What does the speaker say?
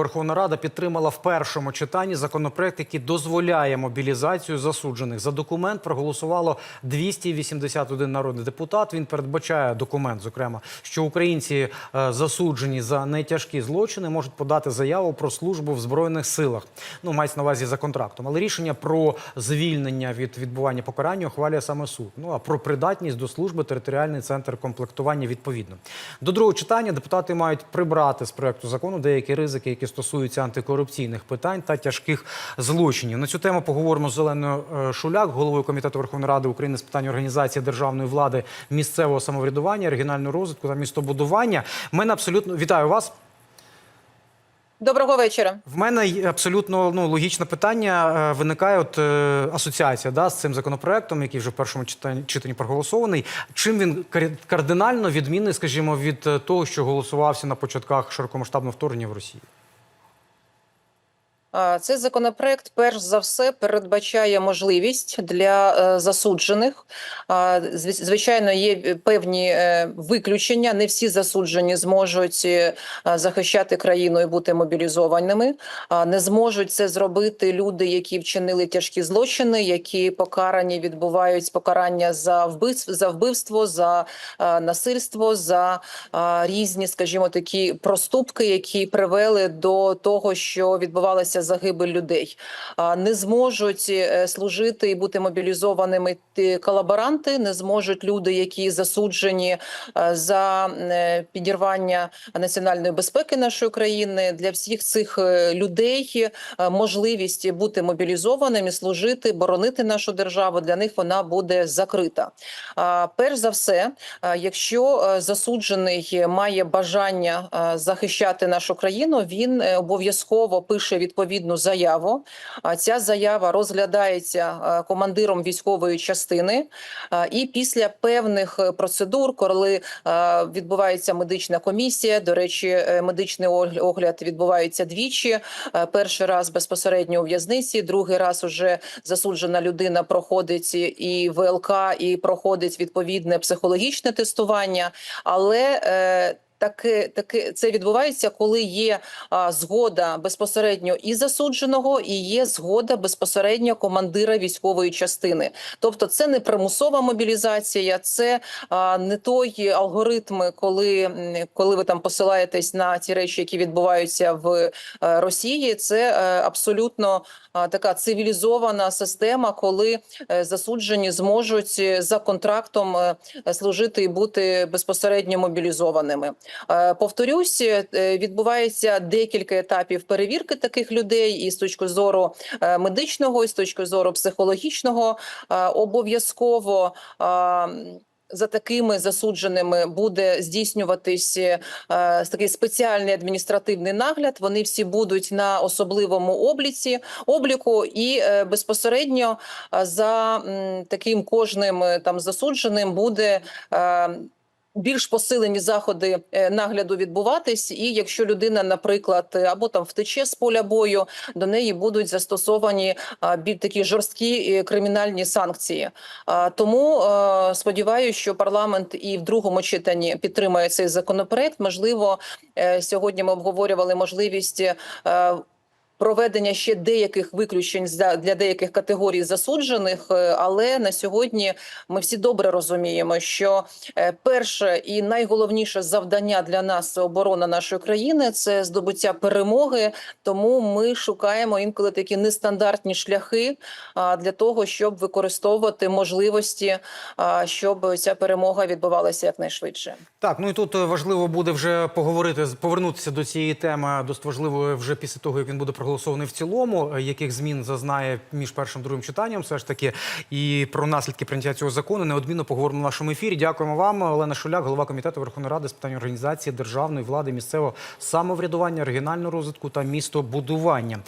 Верховна Рада підтримала в першому читанні законопроект, який дозволяє мобілізацію засуджених. За документ проголосувало 281 народний депутат. Він передбачає документ, зокрема, що українці е, засуджені за нетяжкі злочини можуть подати заяву про службу в збройних силах. Ну мається на увазі за контрактом. Але рішення про звільнення від відбування покарання ухвалює саме суд. Ну а про придатність до служби територіальний центр комплектування відповідно. До другого читання депутати мають прибрати з проекту закону деякі ризики, які стосуються антикорупційних питань та тяжких злочинів. На цю тему поговоримо з Оленою е, Шуляк, головою комітету Верховної Ради України з питань організації державної влади, місцевого самоврядування, регіонального розвитку та містобудування. Мене абсолютно вітаю вас. Доброго вечора. В мене абсолютно ну, логічне питання. Е, Виникає от е, асоціація да, з цим законопроектом, який вже в першому читанні, читанні проголосований. Чим він кар- кардинально відмінний, скажімо, від е, того, що голосувався на початках широкомасштабного вторгнення в Росії? Цей законопроект, перш за все, передбачає можливість для е, засуджених. Звичайно, є певні е, виключення. Не всі засуджені зможуть е, захищати країну і бути мобілізованими. Не зможуть це зробити люди, які вчинили тяжкі злочини, які покарані відбувають покарання за вбивство, за вбивство, за насильство, за різні, скажімо, такі проступки, які привели до того, що відбувалася загибель людей. Не зможуть е, служити і бути мобілізованими колаборанти, не зможуть люди, які засуджені е, за е, підірвання національної безпеки нашої країни. Для всіх цих людей можливість бути мобілізованими, служити, боронити нашу державу. Для них вона буде закрита. Перш за все, якщо засуджений має бажання захищати нашу країну, він обов'язково пише відповідну заяву. Ця заява розглядається командиром військової частини, і після певних е, процедур, коли відбувається медична комісія, до речі, е, медичний огляд- відбувається двічі. Перший раз безпосередньо у в'язниці, другий раз уже засуджена людина проходить і ВЛК, і проходить відповідне психологічне тестування. Але е, Таке, таке це відбувається, коли є а, згода безпосередньо і засудженого, і є згода безпосередньо командира військової частини. Тобто, це не примусова мобілізація, це а, не той алгоритм, коли, коли ви там посилаєтесь на ті речі, які відбуваються в е, Росії. Це е, абсолютно а, така цивілізована система, коли е, засуджені зможуть за контрактом е, служити і бути безпосередньо мобілізованими. Е, Повторюсь, е, відбувається декілька етапів перевірки таких людей, і з точки зору е, медичного, і з точки зору психологічного обов'язково. За такими засудженими буде здійснюватись е, такий спеціальний адміністративний нагляд. Вони всі будуть на особливому обліці обліку, і е, безпосередньо за м, таким кожним там засудженим буде. е, більш посилені заходи е, нагляду відбуватись, і якщо людина, наприклад, е, або там втече з поля бою, до неї будуть застосовані такі жорсткі е, кримінальні санкції. Тому сподіваюся, що парламент і в другому читанні підтримає цей законопроект. Можливо, сьогодні ми обговорювали можливість. Проведення ще деяких виключень для деяких категорій засуджених, е, але на сьогодні ми всі добре розуміємо, що е, перше і найголовніше завдання для нас оборона нашої країни, це здобуття перемоги. Тому ми шукаємо інколи такі нестандартні шляхи для того, щоб використовувати можливості, щоб ця перемога відбувалася якнайшвидше. Так, ну і тут е, важливо буде вже поговорити, повернутися до цієї теми досить важливо вже після того, як він буде проголосований в цілому, е, яких змін зазнає між першим і другим читанням, все ж таки, і про наслідки прийняття цього закону неодмінно поговоримо в нашому ефірі. Дякуємо вам, Олена Шуляк, голова комітету Верховної Ради з питань організації державної влади, місцевого самоврядування, регіонального розвитку та містобудування.